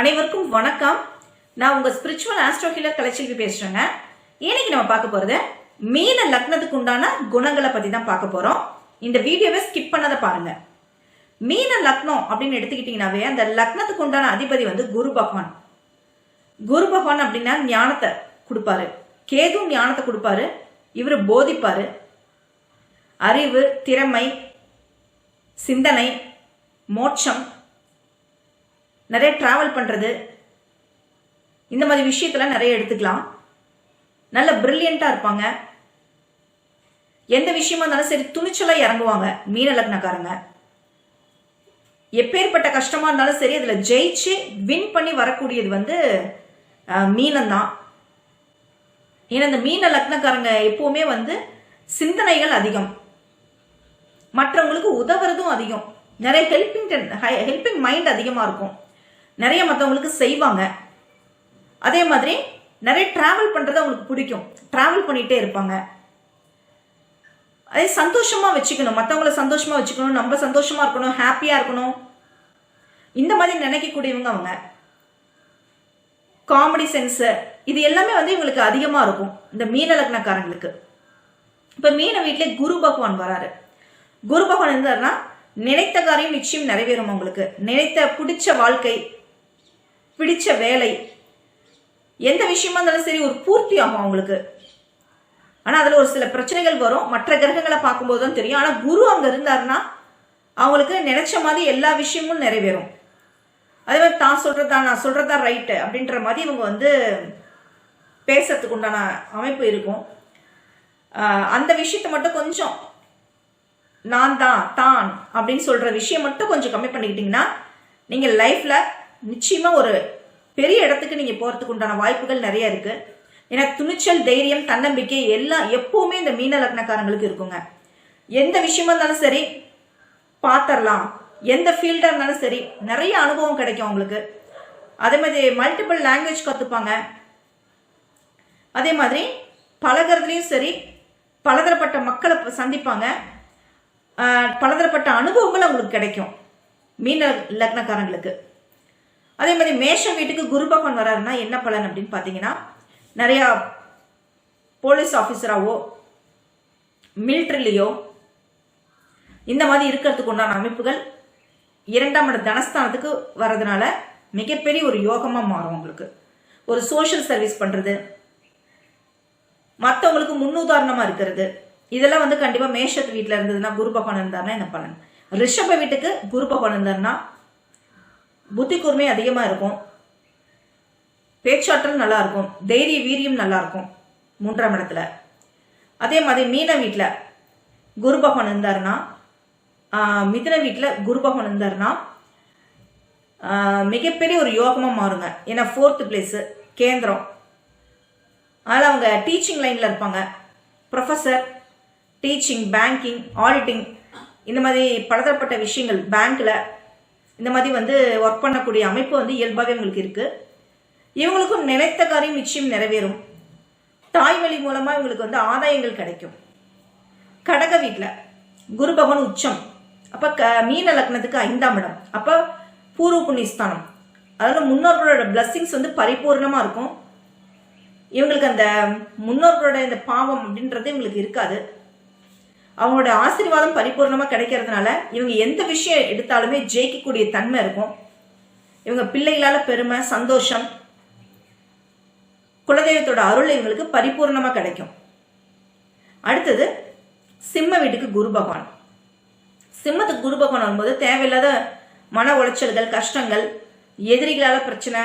அனைவருக்கும் வணக்கம். நான் உங்க ஸ்பிரிச்சுவல் ஆஸ்ட்ரோ ஹீலர் கலைச்செல்வி பேசுறேங்க. இன்னைக்கு நம்ம பார்க்க போறது மீன லக்னத்துக்கு உண்டான குணங்களை பத்தி தான் பார்க்க போறோம். இந்த வீடியோவை ஸ்கிப் பண்ணதை பாருங்க. மீன லக்னம் அப்படின்னு எடுத்துக்கிட்டீங்கன்னாவே அந்த லக்னத்துக்கு உண்டான அதிபதி வந்து குரு பகவான். குரு பகவான் அப்படின்னா ஞானத்தை கொடுப்பாரு. கேது ஞானத்தை கொடுப்பாரு. இவர் போதிப்பாரு. அறிவு திறமை சிந்தனை மோட்சம் நிறைய டிராவல் பண்ணுறது இந்த மாதிரி விஷயத்தெல்லாம் நிறைய எடுத்துக்கலாம். நல்ல பிரில்லியண்ட்டாக இருப்பாங்க. எந்த விஷயமா இருந்தாலும் சரி துணிச்சலாக இறங்குவாங்க மீன லக்னக்காரங்க. எப்பேற்பட்ட கஷ்டமா இருந்தாலும் சரி அதில் ஜெயிச்சு வின் பண்ணி வரக்கூடியது வந்து மீனம்தான். ஏன்னா இந்த மீன லக்னக்காரங்க எப்பவுமே வந்து சிந்தனைகள் அதிகம். மற்றவங்களுக்கு உதவுறதும் அதிகம். நிறைய ஹெல்பிங் ஹெல்பிங் மைண்ட் அதிகமாக இருக்கும். நிறைய மற்றவங்களுக்கு செய்வாங்க. அதே மாதிரி நிறைய டிராவல் பண்ணுறது அவங்களுக்கு பிடிக்கும். டிராவல் பண்ணிகிட்டே இருப்பாங்க. அதே சந்தோஷமாக வச்சுக்கணும். மற்றவங்கள சந்தோஷமாக வச்சுக்கணும். நம்ம சந்தோஷமாக இருக்கணும். ஹாப்பியாக இருக்கணும். இந்த மாதிரி நினைக்கக்கூடியவங்க அவங்க. காமெடி சென்ஸு இது எல்லாமே வந்து இவங்களுக்கு அதிகமாக இருக்கும். இந்த மீன லக்னக்காரங்களுக்கு. இப்போ மீன வீட்டிலே குரு பகவான் வராரு. குரு பகவான் இருந்தாருன்னா நினைத்த காரியம் நிச்சயம் நிறைவேறும் உங்களுக்கு நினைத்த பிடிச்ச வாழ்க்கை பிடிச்ச வேலை. எந்த விஷயமா இருந்தாலும் சரி ஒரு பூர்த்தி ஆகும் அவங்களுக்கு. ஆனால் அதில் ஒரு சில பிரச்சனைகள் வரும். மற்ற கிரகங்களை பார்க்கும்போது தான் தெரியும். ஆனால் குரு அங்கே இருந்தாருன்னா அவங்களுக்கு நினைச்ச மாதிரி எல்லா விஷயமும் நிறைவேறும். அதே மாதிரி தான் சொல்கிறதா நான் சொல்கிறதா ரைட்டு அப்படின்ற மாதிரி இவங்க வந்து பேசுறதுக்கு உண்டான அமைப்பு இருக்கும். அந்த விஷயத்த மட்டும் கொஞ்சம் நான் தான் தான் அப்படின்னு சொல்கிற விஷயம் மட்டும் கொஞ்சம் கம்மி பண்ணிக்கிட்டிங்கன்னா நீங்கள் லைஃப்பில் நிச்சயமாக ஒரு பெரிய இடத்துக்கு நீங்கள் போகிறதுக்கு உண்டான வாய்ப்புகள் நிறைய இருக்குது ஏன்னா துணிச்சல் தைரியம் தன்னம்பிக்கை எல்லாம் எப்பவுமே இந்த மீன லக்னக்காரங்களுக்கு இருக்குங்க. எந்த விஷயமா இருந்தாலும் சரி பார்த்துடலாம் எந்த ஃபீல்டாக இருந்தாலும் சரி நிறைய அனுபவம் கிடைக்கும் அவங்களுக்கு. அதே மாதிரி மல்டிபிள் லாங்குவேஜ் கற்றுப்பாங்க அதே மாதிரி பழகிறதுலையும் சரி பலதரப்பட்ட மக்களை சந்திப்பாங்க. பலதரப்பட்ட அனுபவங்கள் அவங்களுக்கு கிடைக்கும். மீன லக்னக்காரங்களுக்கு. அதே மாதிரி மேஷம் வீட்டுக்கு குரு பகவான் வராருன்னா என்ன பலன் அப்படின்னு பார்த்தீங்கன்னா நிறையா போலீஸ் ஆஃபீஸராகவோ மிலிட்ரிலேயோ இந்த மாதிரி இருக்கிறதுக்கு உண்டான அமைப்புகள் இரண்டாம் இட தனஸ்தானத்துக்கு வர்றதுனால மிகப்பெரிய ஒரு யோகமாக மாறும் உங்களுக்கு. ஒரு சோஷியல் சர்வீஸ் பண்ணுறது மற்றவங்களுக்கு முன்னுதாரணமாக இருக்கிறது. இதெல்லாம் வந்து கண்டிப்பாக மேஷத்து வீட்டில் இருந்ததுன்னா குரு பகவான் இருந்தாருன்னா என்ன பலன்? ரிஷப வீட்டுக்கு குரு பகவான் இருந்தாருன்னா புத்தி கூர்மை அதிகமாக இருக்கும். பேச்சாற்றல் நல்லா இருக்கும். தைரிய வீரியம் நல்லா இருக்கும். மூன்றாம் இடத்துல. அதே மாதிரி மீன வீட்டில் குரு பகவான் இருந்தாருன்னா மிதின வீட்டில் குரு பகவான் இருந்தாருன்னா மிகப்பெரிய ஒரு யோகமாக மாறுங்க. ஏன்னா ஃபோர்த்து பிளேஸு கேந்திரம். அதனால் அவங்க டீச்சிங் லைனில் இருப்பாங்க. ப்ரொஃபஸர் டீச்சிங் பேங்கிங் ஆடிட்டிங் இந்த மாதிரி பலதரப்பட்ட விஷயங்கள் பேங்க்கில் இந்த மாதிரி வந்து ஒர்க் பண்ணக்கூடிய அமைப்பு வந்து இயல்பாகவே இவங்களுக்கு இருக்குது இவங்களுக்கும் நினைத்த காரியம் நிச்சயம் நிறைவேறும். தாய்வழி மூலமாக இவங்களுக்கு வந்து ஆதாயங்கள் கிடைக்கும். கடக வீட்டில் குரு பகவான் உச்சம். அப்போ க மீன லக்னத்துக்கு ஐந்தாம் இடம். அப்போ பூர்வ புண்ணியஸ்தானம். அதாவது முன்னோர்களோட பிளஸ்ஸிங்ஸ் வந்து பரிபூர்ணமாக இருக்கும். இவங்களுக்கு அந்த முன்னோர்களோட இந்த பாவம் அப்படின்றது இவங்களுக்கு இருக்காது. அவங்களோட ஆசீர்வாதம் பரிபூர்ணமா கிடைக்கிறதுனால இவங்க எந்த விஷயம் எடுத்தாலுமே ஜெயிக்கக்கூடிய தன்மை இருக்கும். இவங்க பிள்ளைகளால் பெருமை சந்தோஷம் குலதெய்வத்தோட அருள் இவங்களுக்கு பரிபூர்ணமா கிடைக்கும். அடுத்தது சிம்ம வீட்டுக்கு குரு பகவான். சிம்மத்துக்கு குரு பகவான் வரும்போது தேவையில்லாத மன உளைச்சல்கள் கஷ்டங்கள் எதிரிகளால் பிரச்சனை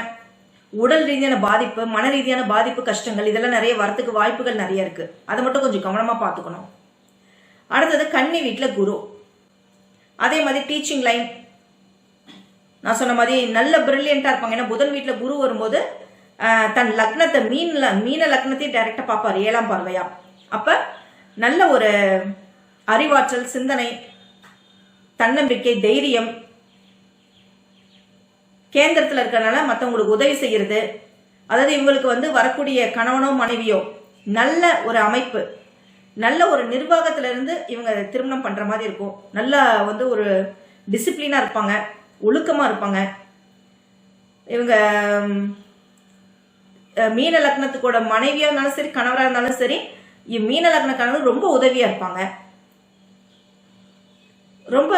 உடல் ரீதியான பாதிப்பு மன ரீதியான பாதிப்பு கஷ்டங்கள் இதெல்லாம் நிறைய வரத்துக்கு வாய்ப்புகள் நிறைய இருக்கு. அதை மட்டும் கொஞ்சம் கவனமாக பார்த்துக்கணும். அடுத்தது கன்னி வீட்டில் குரு. அதே மாதிரி டீச்சிங் லைன் நான் சொன்ன மாதிரி நல்ல பிரில்லியண்ட்டாக இருப்பாங்க. ஏன்னா புதன் வீட்டில் குரு வரும்போது தன் லக்னத்தை மீன்ல மீன லக்னத்தையும் டைரெக்டாக பார்ப்பார். ஏழாம் பார்வையா. அப்போ நல்ல ஒரு அறிவாற்றல் சிந்தனை தன்னம்பிக்கை தைரியம். கேந்திரத்தில் இருக்கிறனால மற்றவங்களுக்கு உதவி செய்கிறது அதாவது இவங்களுக்கு வந்து வரக்கூடிய கணவனோ மனைவியோ நல்ல ஒரு அமைப்பு. நல்ல ஒரு நிர்வாகத்திலிருந்து இவங்க திருமணம் பண்ணுற மாதிரி இருக்கும். நல்லா வந்து ஒரு டிசிப்ளினாக இருப்பாங்க. ஒழுக்கமாக இருப்பாங்க. இவங்க மீன லக்னத்துக்கோட மனைவியாக இருந்தாலும் சரி கணவராக இருந்தாலும் சரி இ- மீன லக்னக்காரங்க ரொம்ப உதவியாக இருப்பாங்க. ரொம்ப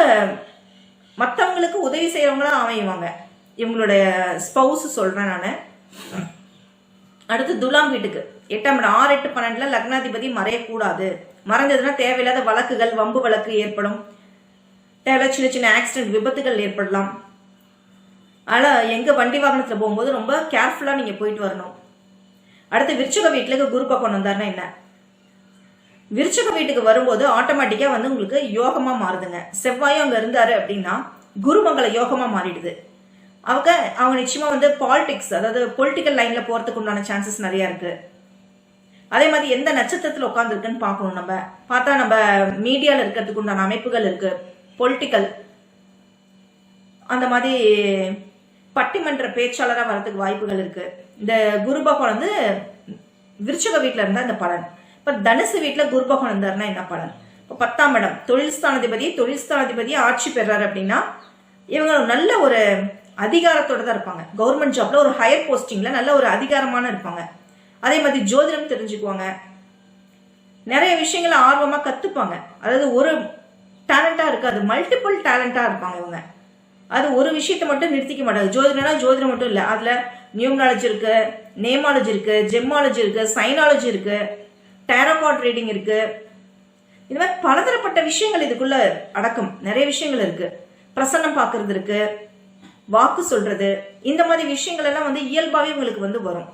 மற்றவங்களுக்கு உதவி செய்கிறவங்களாம் அமையுவாங்க இவங்களுடைய ஸ்பௌஸ் சொல்கிறேன் நான். அடுத்து துலாம் வீட்டுக்கு. எட்டாம் இடம். ஆறு எட்டு பன்னெண்டுல லக்னாதிபதி மறையக்கூடாது. மறைஞ்சதுன்னா தேவையில்லாத வழக்குகள் வம்பு வழக்கு ஏற்படும். தேவையில்லாத சின்ன சின்ன ஆக்சிடென்ட் விபத்துகள் ஏற்படலாம். ஆனால் எங்க வண்டி வாகனத்தில் போகும்போது ரொம்ப கேர்ஃபுல்லாக நீங்கள் போயிட்டு வரணும். அடுத்து விருச்சக வீட்டுக்கு குரு பக்கம் வந்தாருன்னா என்ன? விருச்சக வீட்டுக்கு வரும்போது ஆட்டோமேட்டிக்காக வந்து உங்களுக்கு யோகமாக மாறுதுங்க. செவ்வாயும் அங்கே இருந்தாரு அப்படின்னா குருமங்கள யோகமாக மாறிடுது. அவங்க அவங்க நிச்சயமா வந்து பாலிடிக்ஸ் அதாவது பொலிட்டிக்கல் லைன்ல போறதுக்கு உண்டான சான்சஸ் நிறைய இருக்கு. அதே மாதிரி எந்த நட்சத்திரத்தில் உட்காந்துருக்குன்னு பார்க்கணும் நம்ம. பார்த்தா நம்ம மீடியாவில் இருக்கிறதுக்கு உண்டான அமைப்புகள் இருக்கு. பொலிட்டிக்கல் அந்த மாதிரி பட்டிமன்ற பேச்சாளராக வரதுக்கு வாய்ப்புகள் இருக்கு. இந்த குரு பகவான் வந்து விருச்சக வீட்டில் இருந்தால் இந்த பலன். இப்போ தனுசு வீட்டில் குரு பகவான் இருந்தாருன்னா என்ன பலன்? இப்போ பத்தாம் இடம் தொழில் ஸ்தானாதிபதி தொழில் ஸ்தானாதிபதி ஆட்சி பெறாரு அப்படின்னா இவங்க நல்ல ஒரு அதிகாரத்தோட தான் இருப்பாங்க. கவர்மெண்ட் ஜாப்ல ஒரு ஹையர் போஸ்டிங்ல நல்ல ஒரு அதிகாரமான இருப்பாங்க. அதே மாதிரி ஜோதிடம் தெரிஞ்சுக்குவாங்க. நிறைய விஷயங்களை ஆர்வமா கத்துப்பாங்க. அதாவது ஒரு டேலண்டா இருக்காது. மல்டிபிள் டேலண்டா இருப்பாங்க இவங்க. அது ஒரு விஷயத்த மட்டும் நிறுத்திக்க மாட்டாங்க. ஜோதிடம்னா ஜோதிடம் மட்டும் இல்ல. அதுல நியூமராலஜி இருக்கு நேமாலஜி இருக்கு ஜெம்மாலஜி இருக்கு சைனாலஜி இருக்கு டேரோகார்ட் ரீடிங் இருக்கு. இந்த மாதிரி பலதரப்பட்ட விஷயங்கள் இதுக்குள்ள அடக்கம். நிறைய விஷயங்கள் இருக்கு. பிரசன்னம் பாக்குறது இருக்கு. வாக்கு சொல்றது இந்த மாதிரி விஷயங்கள் எல்லாம் வந்து இயல்பாவே உங்களுக்கு வந்து வரும்.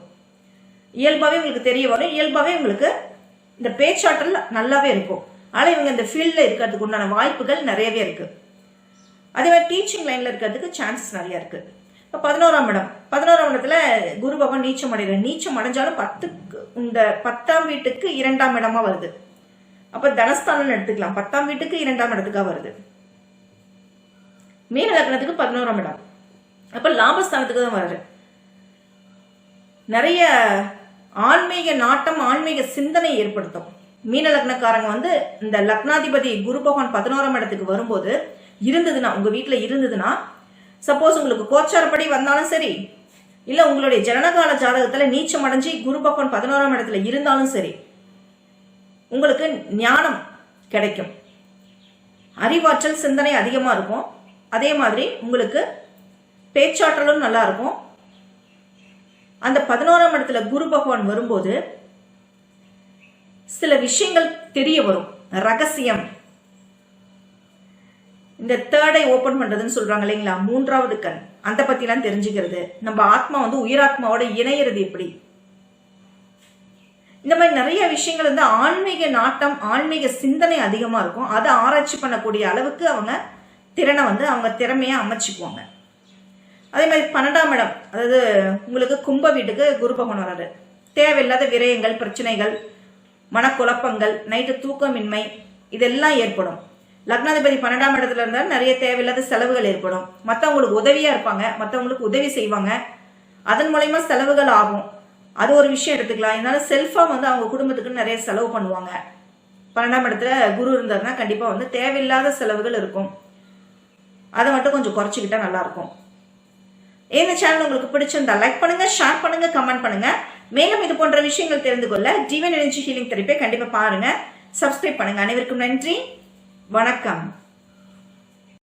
இயல்பாவே உங்களுக்கு தெரிய வரும். இயல்பாவே உங்களுக்கு இந்த பேச்சாற்றல் நல்லாவே இருக்கும். ஆனால் இவங்க இந்த ஃபீல்ட்ல இருக்கிறதுக்கு உண்டான வாய்ப்புகள் நிறையவே இருக்கு. அதே மாதிரி டீச்சிங் லைன்ல இருக்கிறதுக்கு சான்சஸ் நிறைய இருக்கு. இப்போ பதினோராம் இடம். பதினோராம் இடத்துல குரு பகவான் நீச்சம் அடைகிற நீச்சம் அடைஞ்சாலும் பத்துக்கு இந்த பத்தாம் வீட்டுக்கு இரண்டாம் இடமா வருது. அப்ப தனஸ்தானம்னு எடுத்துக்கலாம். பத்தாம் வீட்டுக்கு இரண்டாம் இடத்துக்கா வருது. மீன லக்னத்துக்கு பதினோராம் இடம். அப்போ லாபஸ்தானத்துக்கு தான் வர்றாரு. நிறைய ஆன்மீக நாட்டம் ஆன்மீக சிந்தனை ஏற்படுத்தும். மீன லக்னக்காரங்க வந்து இந்த லக்னாதிபதி குரு பகவான் பதினோராம் இடத்துக்கு வரும்போது இருந்ததுன்னா உங்க வீட்டில் இருந்ததுன்னா சப்போஸ் உங்களுக்கு கோச்சாரப்படி வந்தாலும் சரி இல்ல உங்களுடைய ஜனனகால ஜாதகத்துல நீச்சம் அடைஞ்சு குரு பகவான் பதினோராம் இடத்துல இருந்தாலும் சரி உங்களுக்கு ஞானம் கிடைக்கும். அறிவாற்றல் சிந்தனை அதிகமா இருக்கும். அதே மாதிரி உங்களுக்கு பேச்சாற்றலும் நல்லா இருக்கும் அந்த பதினோராம் இடத்துல குரு பகவான் வரும்போது சில விஷயங்கள் தெரிய வரும். ரகசியம். இந்த தேர்டை ஓபன் பண்றதுன்னு சொல்றாங்க இல்லைங்களா? மூன்றாவது கண். அந்த பத்திலாம் தெரிஞ்சுக்கிறது. நம்ம ஆத்மா வந்து உயிராத்மாவோட இணையிறது எப்படி? இந்த மாதிரி நிறைய விஷயங்கள் வந்து ஆன்மீக நாட்டம் ஆன்மீக சிந்தனை அதிகமா இருக்கும். அதை ஆராய்ச்சி பண்ணக்கூடிய அளவுக்கு அவங்க திறனை வந்து அவங்க திறமையா அமைச்சுக்குவாங்க. அதே மாதிரி பன்னெண்டாம் இடம் அதாவது உங்களுக்கு கும்ப வீட்டுக்கு குரு பகவான் வராரு தேவையில்லாத விரயங்கள் பிரச்சனைகள் மனக்குழப்பங்கள் நைட்டு தூக்கமின்மை இதெல்லாம் ஏற்படும். லக்னாதிபதி பன்னெண்டாம் இடத்துல இருந்தால் நிறைய தேவையில்லாத செலவுகள் ஏற்படும். மற்றவங்களுக்கு உதவியா இருப்பாங்க மற்றவங்களுக்கு உதவி செய்வாங்க. அதன் மூலயமா செலவுகள் ஆகும். அது ஒரு விஷயம் எடுத்துக்கலாம். இதனால செல்ஃபா வந்து அவங்க குடும்பத்துக்கு நிறைய செலவு பண்ணுவாங்க. பன்னெண்டாம் இடத்துல குரு இருந்தாருன்னா கண்டிப்பா வந்து தேவையில்லாத செலவுகள் இருக்கும். அதை மட்டும் கொஞ்சம் குறைச்சிக்கிட்டா நல்லா இருக்கும். இந்த சேனல் உங்களுக்கு பிடிச்சிருந்தா லைக் பண்ணுங்க ஷேர் பண்ணுங்க கமெண்ட் பண்ணுங்க. மேலும் இது போன்ற விஷயங்கள் தெரிந்து கொள்ள ஜீவன் எனர்ஜி ஹீலிங் தெரப்பியை கண்டிப்பா பாருங்க. சப்ஸ்கிரைப் பண்ணுங்க. அனைவருக்கும் நன்றி. வணக்கம்.